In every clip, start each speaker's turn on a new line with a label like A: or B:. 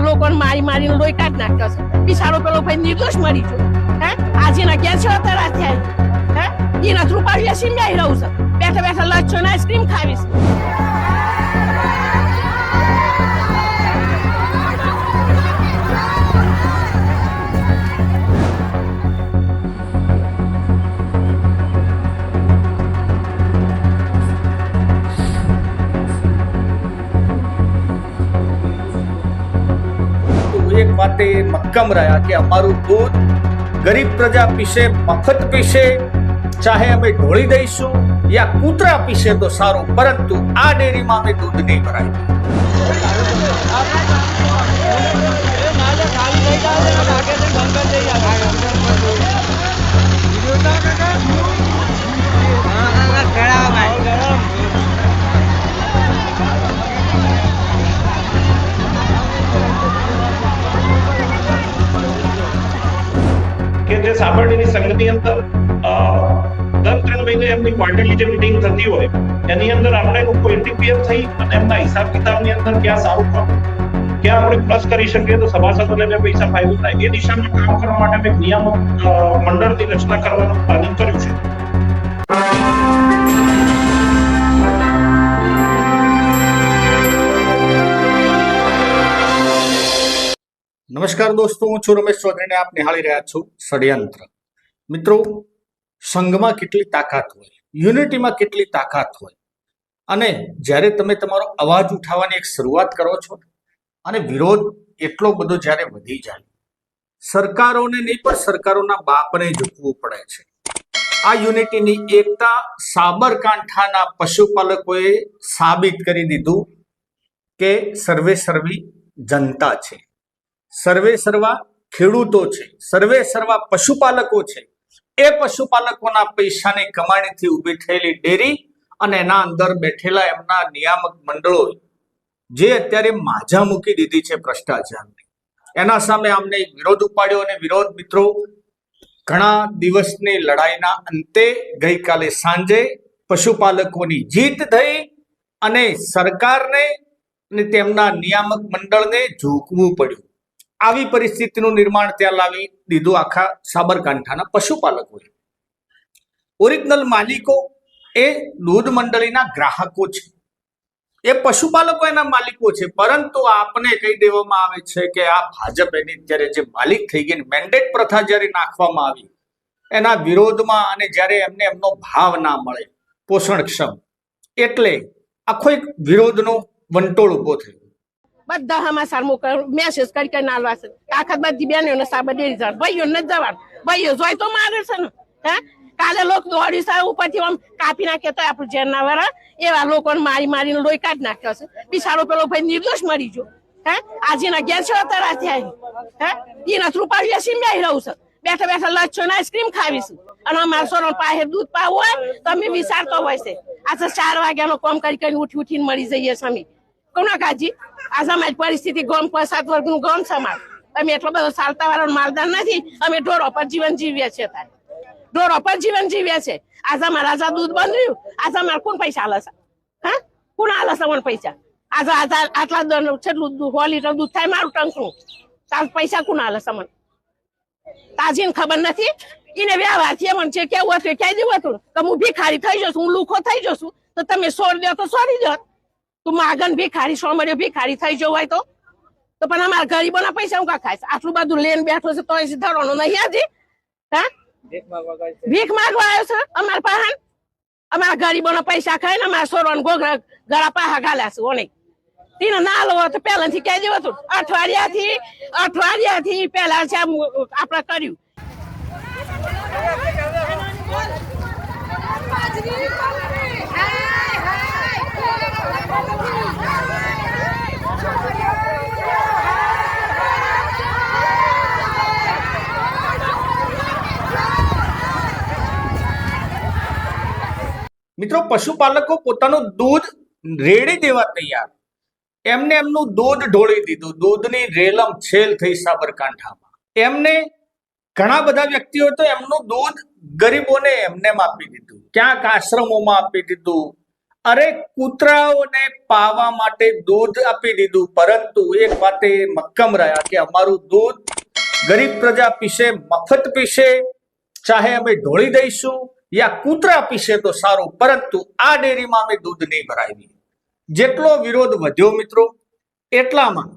A: એવા લોકોને મારી મારીને લોહી કાઢ નાખ્યો છે. બિચારો પેલો ભાઈ નિર્દોષ મરી ગયો. હે? આજે ના કે છે અત્યારે થયા હે? એના થ્રુ બેસી સિમ્યા રહું છે. બેઠા બેઠા લચ્છો ને આઈસ્ક્રીમ ખાવીશ
B: વાતે મક્કમ રહ્યા કે અમારું દૂધ ગરીબ પ્રજા પીશે, મફત પીશે, ચાહે અમે ઢોળી દઈશું યા કૂતરા પીશે તો સારું, પરંતુ આ ડેરીમાં અમે દૂધ નહીં ભરાય.
C: સાબરડીની સંઘની અંદર દર ત્રણ મહિને એમની ક્વાર્ટરલી જે મીટિંગ થતી હોય, એની અંદર આપણે લોકો એનટીપીએફ થઈ અને એમના હિસાબ કિતાબની અંદર ક્યાં સારું કામ, ક્યાં આપણે પ્લસ કરી શકીએ તો સભાસદોને બે પૈસા ફાયદો થાય. એ દિશામાં કામ કરવા માટે અમે નિયામક મંડળની રચના કરવાનું પ્લાનિંગ કર્યું છે.
B: નમસ્કાર દોસ્તો, હું છું રમેશ ચૌધરીને આપ નિહાળી રહ્યા છું ષડયંત્ર. મિત્રો, સંઘમાં કેટલી તાકાત હોય, યુનિટીમાં કેટલી તાકાત હોય, અને જ્યારે તમે તમારો અવાજ ઉઠાવવાની એક શરૂઆત કરો છો, અને વિરોધ એટલો બધો જ્યારે વધી જાય, સરકારોને નહીં, પણ સરકારોના બાપને ઝૂકવું પડે છે. આ યુનિટીની એકતા સાબરકાંઠાના પશુપાલકોએ સાબિત કરી દીધું કે સર્વે સર્વી જનતા છે. સર્વે સર્વા ખેડૂતો છે, સર્વે સર્વા પશુપાલકો છે. એ પશુપાલકોના પૈસાની કમાણીથી ઊભી થયેલી ડેરી અને એના અંદર બેઠેલા એમના નિયામક મંડળો જે અત્યારે માજા મૂકી દીધી છે ભ્રષ્ટાચારની. એના સામે આમને વિરોધ ઉપાડ્યો અને વિરોધ મિત્રો ઘણા દિવસની લડાઈના અંતે ગઈકાલે સાંજે પશુપાલકોની જીત થઈ અને સરકારને અને તેમના નિયામક મંડળને ઝૂકવું પડ્યું. આવી પરિસ્થિતિનું નિર્માણ ત્યાં લાવી દીધું આખા સાબરકાંઠાના પશુપાલકોએ. ઓરિજિનલ માલિકો એ દૂધ મંડળીના ગ્રાહકો છે. એ પશુપાલકો એના માલિકો છે. પરંતુ આપને કહી દેવામાં આવે છે કે આ ભાજપ એની અત્યારે જે માલિક થઈ ગઈ મેન્ડેટ પ્રથા જ્યારે નાખવામાં આવી, એના વિરોધમાં અને જ્યારે એમને એમનો ભાવ ના મળે, પોષણક્ષમ, એટલે આખો એક વિરોધનો વંટોળ ઊભો થયો.
A: બધા સમાચાર મોકલ મેસેજ કરી કરીને આલવા છે. આખા બધી બહેનોને સાબર ડેરી જવાનું ભાઈઓ ને જવાનું ભાઈઓ જોઈ તો મારે છે ને. હે? કાલે લોકો દોડી સા ઉપરથી આમ કાપી નાખે તો આપણું જેર ના એવા લોકોને મારી મારીને લોહી કાઢી નાખ્યો છે. બિચારો પેલો ભાઈ નિર્દોષ મરી ગયો. હે? આજે ના ઘેર છે, અત્યારે થયા હે? એના રૂપાળી મેં રહું છે. બેઠા બેઠા લચ્છો ને આઈસ્ક્રીમ ખાવીશું અને અમારા સોનો પાસે દૂધ પાવું હોય, તો અમે વિચારતો હોય છે. આજે ચાર વાગ્યાનો કામ કરી કરીને ઉઠી ઉઠીને મળી જઈએ છે અમે કોના કાજી? આ સમાજ પરિસ્થિતિ ગમ પસાત વર્ગનું ગમ સમાજ. અમે એટલો બધો ચાલતા વાળો માલદાર નથી, અમે ઢોરો પર જીવન જીવીએ છીએ તારે. ઢોરો પર જીવન જીવીએ છે આજે અમારા રાજા દૂધ બંધ રહ્યું આજે અમારે કોણ પૈસા આલે છે? હા? કોણ આલે છે મને પૈસા? આજે આજે આટલા છેટલું દૂધ સો લીટર દૂધ થાય મારું ટંકનું તાર પૈસા કોણ આલે છે મને? તાજીને ખબર નથી? એને વ્યવહારથી મને છે, કેવું હતું કહી દેવું હતું કે હું ભિખારી થઈ જશું હું લુખો થઈ જશું તો તમે સોર દો તો સોરી દો. તું માગન ભિખારી સોમર્યો ભિખારી થઈ જવું હોય તો? તો પણ અમારા ગરીબોના પૈસા હું કા ખાઈશ? આટલું બધું લેન બેઠો છે તો અહીં ધરવાનું નહીં હજી? હા? ભીખ માગવા આવ્યો છે અમારા પાહન? અમારા ગરીબોના પૈસા ખાઈને અમારા સોરવાનું ગોગરા ગળા પાહા ગાલ્યા છે ઓને તીને ના લો તો પહેલાથી કહી દેવું હતું. અઠવાડિયાથી અઠવાડિયાથી પહેલા છે આપણે કર્યું.
B: મિત્રો પશુપાલકો પોતાનું દૂધ રેડી દેવા તૈયાર. એમને એમનું દૂધ ઢોળી દીધું. દૂધની રેલમ છેલ થઈ સાબરકાંઠામાં. એમને ઘણા બધા વ્યક્તિઓ તો એમનું દૂધ ગરીબોને એમને આપી દીધું. ક્યાંક આશ્રમોમાં આપી દીધું. અરે કૂતરાઓને પાવા માટે દૂધ આપી દીધું. પરંતુ એક વાતે મક્કમ રહ્યા કે અમારું દૂધ ગરીબ પ્રજા પીશે, મફત પીશે. ચાહે અમે ઢોળી દઈશું યા કૂતરા પીશે તો સારું, પરંતુ આ ડેરીમાં અમે દૂધ નહીં ભરાવી જેટલો વિરોધ વધ્યો મિત્રો, એટલામાં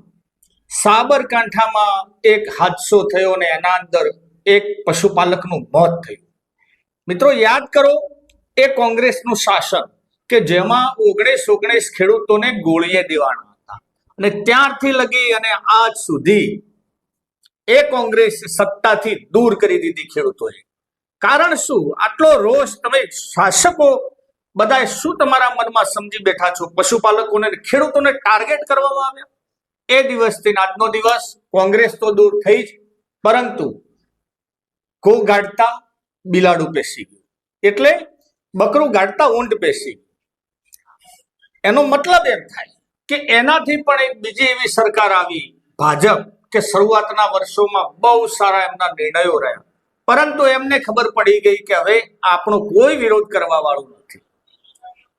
B: સાબરકાંઠામાં એક હાદસો થયો ને એના અંદર એક પશુપાલકનું મોત થયું. મિત્રો, યાદ કરો, એ કોંગ્રેસનું શાસન કે જેમાં ઓગણીસ ઓગણીસ ખેડૂતોને ગોળીએ દેવાના હતા. અને ત્યારથી લગી અને આજ સુધી એ કોંગ્રેસ સત્તાથી દૂર કરી દીધી ખેડૂતોએ. કારણ શું? આટલો રોષ તમે શાસકો બધાએ શું તમારા મનમાં સમજી બેઠા છો? પશુપાલકોને ખેડૂતોને ટાર્ગેટ કરવામાં આવ્યા? એ દિવસથી આજનો દિવસ કોંગ્રેસ તો દૂર થઈ જ. પરંતુ ઘો ગાડતા બિલાડું પેસી ગયું. એટલે બકરું ગાડતા ઊંટ પેસી એનો મતલબ એમ થાય કે એનાથી પણ એક બીજી એવી સરકાર આવી, ભાજપ, કે શરૂઆતના વર્ષોમાં બહુ સારા એમના નિર્ણયો રહ્યા. પરંતુ એમને ખબર પડી ગઈ કે હવે આપણો કોઈ વિરોધ કરવા વાળું નથી.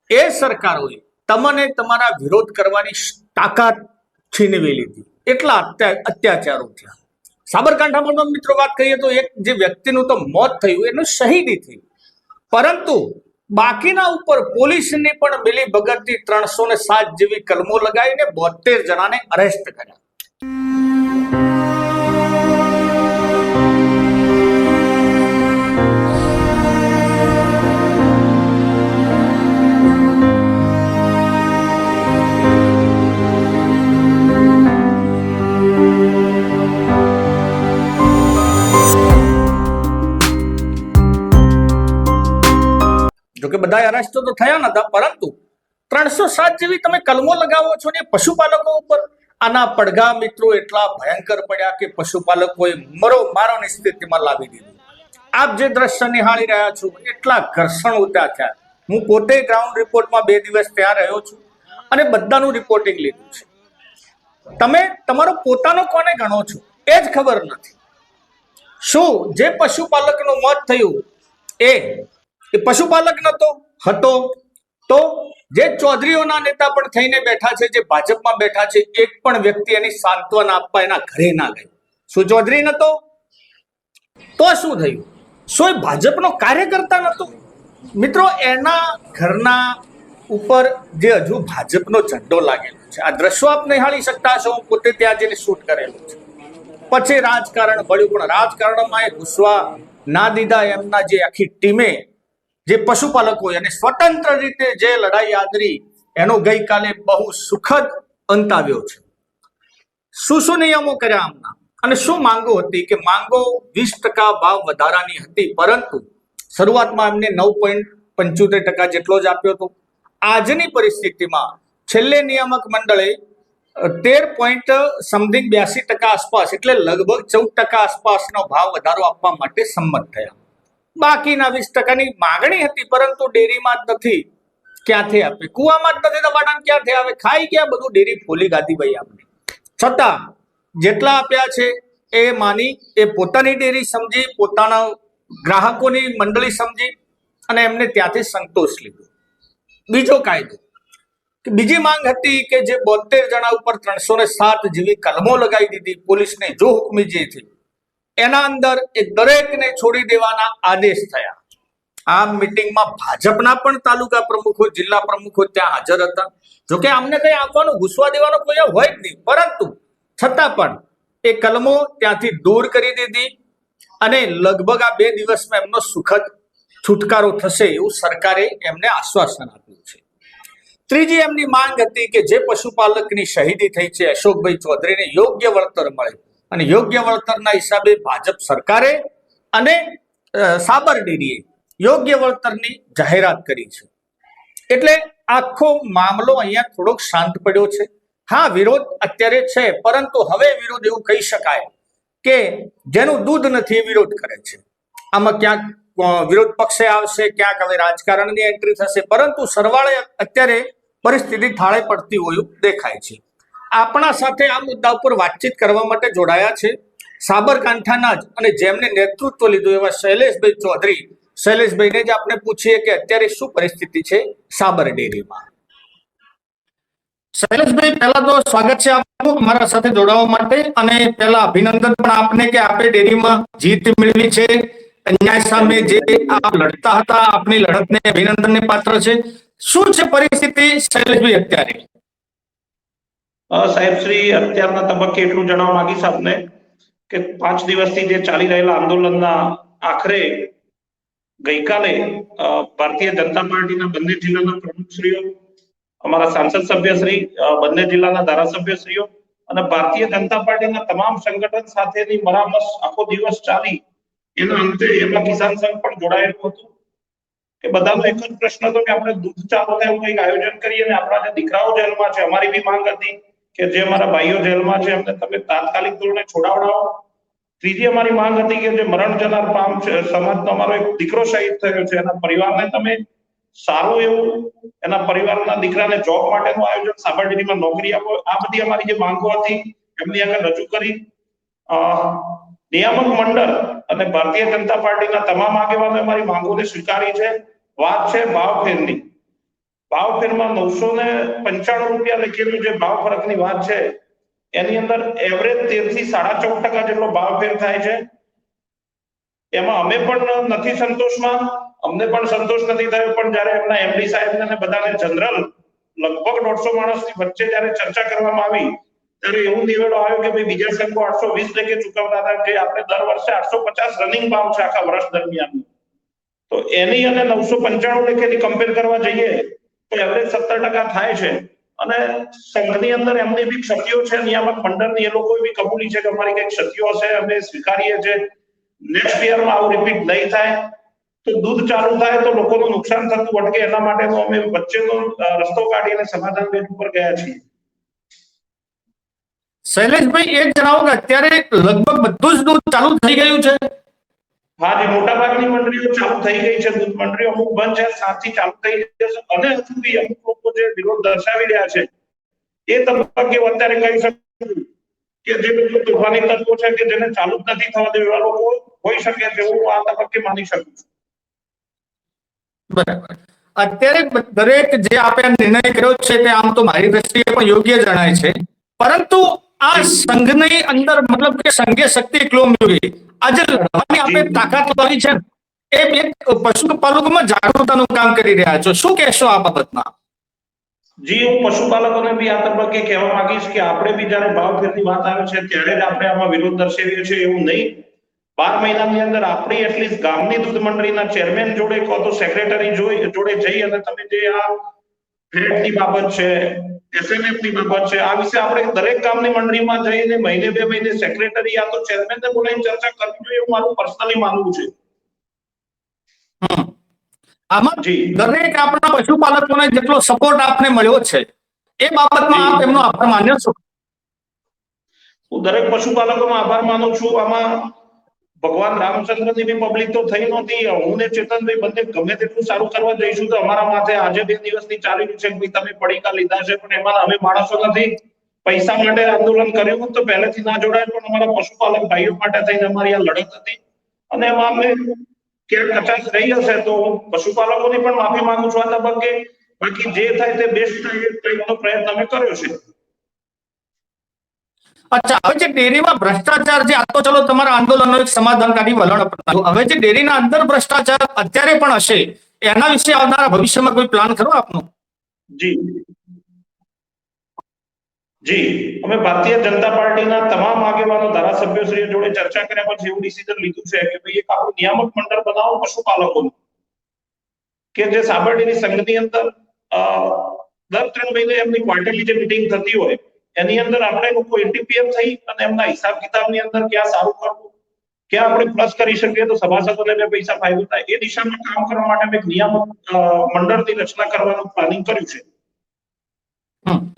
B: એ સરકારોએ તમને તમારા વિરોધ કરવાની તાકાત છીનવી લીધી. એટલા અત્યાચારો થયા. સાબરકાંઠામાં મિત્રો વાત કરીએ તો એક જે વ્યક્તિનું તો મોત થયું, એનું શહીદી થઈ પરંતુ બાકીના ઉપર પોલીસની પણ મિલી ભગતથી ત્રણસો ને સાત જેવી કલમો લગાવીને બોતેર જણાને અરેસ્ટ કર્યા. જોકે બધા અરેસ્ટ તો થયા નતા, પરંતુ ત્રણસો સાત જેવી તમે કલમો લગાવો છો ને પશુપાલકો ઉપર, આના પડઘા મિત્રો એટલા ભયંકર પડ્યા કે પશુપાલકોએ મરો મારોની સ્થિતિમાં લાવી દીધું. આપ જે દ્રશ્ય નિહાળી રહ્યા છો, એટલા ઘર્ષણ ઉતા થયા. હું પોતે ગ્રાઉન્ડ રિપોર્ટમાં બે દિવસ ત્યાં રહ્યો છું અને બધાનું રિપોર્ટિંગ લીધું છે. તમે, તમારો પોતાનો કોને ગણો છો? એ જ ખબર નથી. શું જે પશુપાલકનું મોત થયું, એ એ પશુપાલક નતો, હતો. તો જે ચૌધરીઓના નેતા પણ થઈને બેઠા છે, જે ભાજપમાં બેઠા છે, એક પણ વ્યક્તિ એની સાંત્વના આપવા એના ઘરે ના ગયો શું ચૌધરી નતો? તો શું થયું? એ ભાજપનો કાર્યકર્તા નતો? મિત્રો, એના ઘરના ઉપર જે હજુ ભાજપનો ઝંડો લાગેલો છે. આ દ્રશ્યો આપ નિહાળી શકતા છો પોતે ત્યાં જઈને શૂટ કરેલું છે. પછી રાજકારણ ભળ્યું પણ રાજકારણમાં એ ઘૂસવા ના દીધા એમના જે આખી ટીમે જે પશુપાલકો અને સ્વતંત્ર રીતે જે લડાઈ આદરી, એનો ગઈકાલે બહુ સુખદ અંત આવ્યો છે. શું શું નિયમો કર્યા આમના? અને શું માંગો હતી કે માંગો વીસ ટકા ભાવ વધારાની હતી, પરંતુ શરૂઆતમાં એમને નવ પોઈન્ટ પંચોતેર ટકા જેટલો જ આપ્યો હતો. આજની પરિસ્થિતિમાં છેલ્લે નિયામક મંડળે તેર પોઈન્ટ સમથિંગ બ્યાસી ટકા આસપાસ, એટલે લગભગ ચૌદ ટકા આસપાસનો ભાવ વધારો આપવા માટે સંમત થયા. બાકીના વીસ ટકાની માગણી હતી, પરંતુ ડેરીમાં જ નથી. ક્યાંથી આપે? કુવામાં જ નથી દબાણ ક્યાંથી આવે? ખાઈ ગયા, બધું ડેરી ફોલી ગાધી ભાઈ આપણે છતાં, જેટલા આપ્યા છે, એ માની, એ પોતાની ડેરી સમજી, પોતાના ગ્રાહકોની મંડળી સમજી, અને એમને ત્યાંથી સંતોષ લીધો. બીજો કાયદો. બીજી માંગ હતી કે જે બોતેર જણા ઉપર ત્રણસો ને સાત જેવી કલમો લગાવી દીધી, પોલીસને જો હુકમી જે થી એના અંદર એ દરેકને છોડી દેવાના આદેશ થયા. આ મિટિંગમાં ભાજપના પણ તાલુકા પ્રમુખો, જિલ્લા પ્રમુખો ત્યાં હાજર હતા. જોકે આમને કઈ આપવાનું ઘૂસવા દેવાનો કોઈ હોય જ નહીં. પરંતુ છતાં પણ એ કલમો ત્યાંથી દૂર કરી દીધી અને લગભગ આ બે દિવસમાં એમનો સુખદ છુટકારો થશે એવું સરકારે એમને આશ્વાસન આપ્યું છે. ત્રીજી એમની માંગ હતી કે જે પશુપાલકની શહીદી થઈ છે, અશોકભાઈ ચૌધરીને યોગ્ય વળતર મળે. અને યોગ્ય વળતરના હિસાબે ભાજપ સરકારે અને સાબર યોગ્ય વળતરની જાહેરાત કરી છે. એટલે આખો મામલો અહીંયા થોડોક શાંત પડ્યો છે. હા, વિરોધ અત્યારે છે, પરંતુ હવે વિરોધ એવું કહી શકાય કે જેનું દૂધ નથી વિરોધ કરે છે. આમાં ક્યાંક વિરોધ પક્ષે આવશે, ક્યાંક હવે રાજકારણની એન્ટ્રી થશે, પરંતુ સરવાળે અત્યારે પરિસ્થિતિ થાળે પડતી હોય દેખાય છે. આપણા સાથે આ મુદ્દા ઉપર વાતચીત કરવા માટે જોડાયા છે. સાબરકાંઠાના જ અને જેમને નેતૃત્વ લીધું એવા શૈલેષભાઈ ચૌધરી. શૈલેષભાઈને જ આપણે પૂછીએ કે અત્યારે શું પરિસ્થિતિ છે સાબર ડેરીમાં? શૈલેષભાઈ, પહેલા તો સ્વાગત છે આપનું મારા સાથે જોડાવા માટે અને પહેલા અભિનંદન પણ આપને કે આપે ડેરીમાં જીત મેળવી છે. અન્યાય સામે જે આપ લડતા હતા, આપની લડતને અભિનંદનને પાત્ર છે. શું છે પરિસ્થિતિ શૈલેષભાઈ અત્યારે?
C: સાહેબ, શ્રી અત્યારના તબક્કે એટલું જણાવવા માંગીશ આપને કે પાંચ દિવસથી જે ચાલી રહેલા આંદોલનના આખરે ગઈકાલે ભારતીય જનતા પાર્ટીના બંને જિલ્લાના પ્રમુખશ્રીઓ, અમારા સાંસદ સભ્યશ્રી બંને જિલ્લાના ધારાસભ્યશ્રીઓ અને ભારતીય જનતા પાર્ટીના તમામ સંગઠન સાથેની મરામસ આખો દિવસ ચાલી. એના અંતે એમાં કિસાન સંઘ પણ જોડાયેલું હતું. કે બધાનો એક જ પ્રશ્ન હતો કે આપણે દૂધ ચાલુ થાય એવું કંઈક આયોજન કરીએ અને આપણા જે દીકરાઓ જેલમાં છે, અમારી બી માંગ હતી. કે જે અમારા ભાઈઓ જેલમાં છે, એમને તમે તાત્કાલિક ધોરણે છોડાવડાવો. ત્રીજી અમારી માંગ હતી કે જે મરણ જનાર પામ છે, સમાજનો અમારો એક દીકરો શહીદ થયો છે, એના પરિવારને તમે સારું એવું, એના પરિવારના દીકરાને જોબ માટેનું આયોજન સાબરડેરીમાં નોકરી આપો. આ બધી અમારી જે માંગો હતી, એમની આગળ રજૂ કરી. નિયામક મંડળ અને ભારતીય જનતા પાર્ટીના તમામ આગેવાનો અમારી માંગોને સ્વીકારી છે. વાત છે ભાવ ફેરની ભાવ ફેરમાં નવસો ને પંચાણું રૂપિયા લખેલું જે ભાવ ફરકની વાત છે, એની અંદર એવરેજ તેરથી સાડા ચૌદ ટકા જેટલો ભાવ ફેર થાય છે. એમાં અમે પણ નથી સંતોષમાં, અમને પણ સંતોષ નથી થયો, પણ જ્યારે એમના એમડી સાહેબને અને બધાને જનરલ લગભગ દોઢસો માણસની વચ્ચે જ્યારે ચર્ચા કરવામાં આવી, ત્યારે એવું નિવેડો આવ્યો કે ભાઈ બીજા સંઘો આઠસો વીસ લેખે ચૂકવતા હતા જે આપણે દર વર્ષે આઠસો પચાસ રનિંગ ભાવ છે આખા વર્ષ દરમિયાન. તો એની અને નવસો પંચાણું લેખેની કમ્પેર કરવા જઈએ એવરેજ સત્તર ટકા થાય છે. અને સંઘની અંદર એમની બી ક્ષતિઓ છે નિયામક મંડળની એ લોકોએ બી કબૂલી છે કે અમારી કઈ ક્ષતિઓ છે અમે સ્વીકારીએ છીએ. નેક્સ્ટ યરમાં આવું રિપીટ નહીં થાય, તો દૂધ ચાલુ થાય તો લોકોનું નુકસાન થતું અટકે. એના માટે અમે વચ્ચેનો રસ્તો કાઢીને સમાધાન પેજ ઉપર ગયા છીએ.
B: શૈલેષભાઈ, એ જણાવો કે અત્યારે લગભગ બધું જ દૂધ ચાલુ થઈ ગયું છે.
C: હા, જે મોટાભાગની મંડળીઓ ચાલુ થઈ ગઈ છે, દૂધ મંડળીઓ અમુક બંધ છે, સાથી ચાલુ થઈ જશે અને હજુ બી અમુક લોકો જે વિરોધ દર્શાવી રહ્યા છે, એ તબક્કે અત્યારે કહી શકું કે જે લોકો તોફાની તત્વો છે કે જેને ચાલુ નથી થવા દેવા લોકો હોઈ શકે છે હું આ તબક્કે માની શકું છું.
B: બરાબર. અત્યારે દરેક જે આપણે નિર્ણય કર્યો છે તે આમ તો મારી દ્રષ્ટિએ પણ યોગ્ય જણાય છે. પરંતુ આ સંઘની અંદર મતલબ કે સંઘે શક્તિ એટલો મેળવી આજે લડવાની આપણે તાકાત લાવી છે. એ એક પશુપાલકોમાં જાગૃતતાનું કામ કરી રહ્યા છો. શું કહેશો આ બાબતમાં?
C: જી હું પશુપાલકોને બી આ તબક્કે કહેવા માંગીશ કે આપણે બી જ્યારે ભાવ ફેરની વાત આવે છે ત્યારે જ આપણે આમાં વિરોધ દર્શાવીએ છીએ એવું નહીં. બાર મહિનાની અંદર આપણી એટલીસ્ટ ગામની દૂધ મંડળીના ચેરમેન જોડે કહો તો સેક્રેટરી જોઈ જોડે જઈ અને તમે જે આ ફેટની બાબત છે એસએનએફની બાબત છે. આ વિશે આપણે દરેક ગામની મંડળીમાં જઈને મહિને બે મહિને સેક્રેટરી યા તો ચેરમેનને બોલાવીને ચર્ચા કરવી જોઈએ એવું મારું પર્સનલી માનવું છે.
B: હમ. આમાં દરેક આપણા પશુપાલકોને જેટલો સપોર્ટ આપને મળ્યો છે એ બાબતમાં આપ એમનો આભાર માન્યો છો?
C: હું દરેક પશુપાલકોનો આભાર માનું છું. આમાં ભગવાન રામચંદ્રની બી પબ્લિક તો થઈ નહોતી. હું ને ચેતનભાઈ બંને ગમે તેટલું સારું કરવા જઈશું તો અમારા માથે આજે બે દિવસથી ચાલી રહ્યું છે કે તમે પડીકા લીધા છે, પણ એમાં અમે માણસો નથી. પૈસા માટે આંદોલન કર્યું તો પહેલેથી ના જોડાય, પણ અમારા પશુપાલક ભાઈઓ માટે થઈને અમારી આ લડત હતી. અને એમાં અમે ક્યાંક કચાશ રહી હશે તો પશુપાલકોની પણ માફી માંગુ છું આ તબક્કે. બાકી જે થાય તે બેસ્ટ પ્રયત્ન અમે કર્યો છે.
B: અચ્છા, હવે જે ડેરીમાં ભ્રષ્ટાચાર છે, આ તો ચલો તમારા આંદોલનનો એક સમાધાનકારી વલણ અપનાવ્યું હવે જે ડેરીના અંદર ભ્રષ્ટાચાર અત્યારે પણ હશે, એના વિશે આવનારા ભવિષ્યમાં કોઈ પ્લાન ખરો આપનો?
C: જી. જી, અમે ભારતીય જનતા પાર્ટીના તમામ આગેવાનો, ધારાસભ્યશ્રીઓ જોડે ચર્ચા કર્યા પછી એવું ડિસિઝન લીધું છે કે ભાઈ એક આપણું નિયામક મંડળ બનાવો પશુપાલકોનું કે જે સાબરડીની સંઘની અંદર દર ત્રણ મહિને એમની ક્વાર્ટરલી જે મિટિંગ થતી હોય એની અંદર આપણે લોકો એટીપીએમ થઈ અને એમના હિસાબ કિતાબની અંદર ક્યાં સારું કરવું ક્યાં આપણે પ્લસ કરી શકીએ તો સભાસદોને બે પૈસા ફાયદો થાય. એ દિશામાં કામ કરવા માટે અમે એક નિયામક મંડળની રચના કરવાનું પ્લાનિંગ કર્યું છે.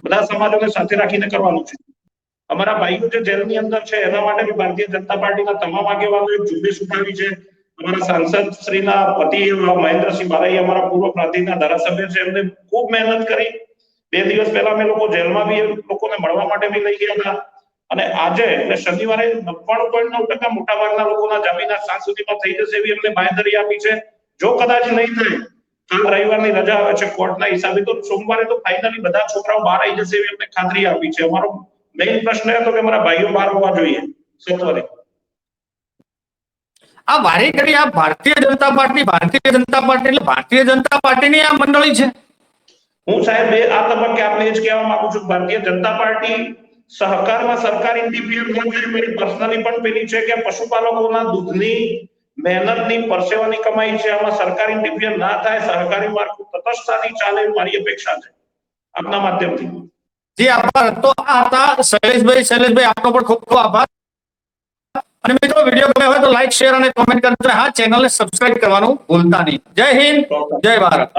C: બધા સમાજોને સાથે રાખીને કરવાનું છે. અમારા ભાઈઓ જે જેલની અંદર છે એના માટે ભારતીય જનતા પાર્ટીના તમામ આગેવાનો એક ઝુંબેશ ઉઠાવી છે. અમારા સાંસદ શ્રીના પતિ મહેન્દ્રસિંહ બારાઈ અમારા પૂર્વ પ્રાંતિજના ધારાસભ્ય છે એમને ખૂબ મહેનત કરી. બે દિવસ પહેલા અમે લોકો જેલમાં બી લોકોને મળવા માટે બી લઈ ગયા હતા. અને આજે, એટલે શનિવારે નવ્વાણું પોઈન્ટ નવ ટકા મોટા ભાગના લોકોના જામીન સાંજ સુધીમાં થઈ જશે એવી અમને બાંયધરી આપી છે. જો કદાચ નહીં થાય કાલ રવિવારની રજા આવે છે કોર્ટના હિસાબે, તો સોમવારે તો ફાઇનલી બધા છોકરાઓ બહાર આવી જશે એવી અમને ખાતરી આપી છે. અમારો મેઇન પ્રશ્ન હતો કે અમારા ભાઈઓ બહાર હોવા જોઈએ સત્વરે.
B: આ વારે ઘડી આ ભારતીય જનતા પાર્ટી, ભારતીય જનતા પાર્ટી એટલે ભારતીય જનતા પાર્ટીની આ મંડળી છે.
C: હું સાહેબ એ આ તબક્કે આપને એ જ કહેવા માંગુ છું ભારતીય જનતા પાર્ટી સહકારમાં સરકાર મારી પર્સનલી પણ પેલી છે કે પશુપાલકોના દૂધની મહેનતની પરસેવાની કમાઈ છે. આમાં સરકાર ઇન્ટિગ્રેટ ના થાય સહકારી માળખું તટસ્થતાથી ચાલે મારી અપેક્ષા છે આપના માધ્યમથી.
B: જી આભાર. તો આતા શૈલેષભાઈ. શૈલેષભાઈ આપનો પણ ખૂબ ખૂબ આભાર. અને મિત્રો વીડિયો ગમે હોય તો લાઈક શેર અને કોમેન્ટ કરજો. હા ચેનલને સબસ્ક્રાઇબ કરવાનું ભૂલતા નહીં. જય હિન્દ. જય ભારત.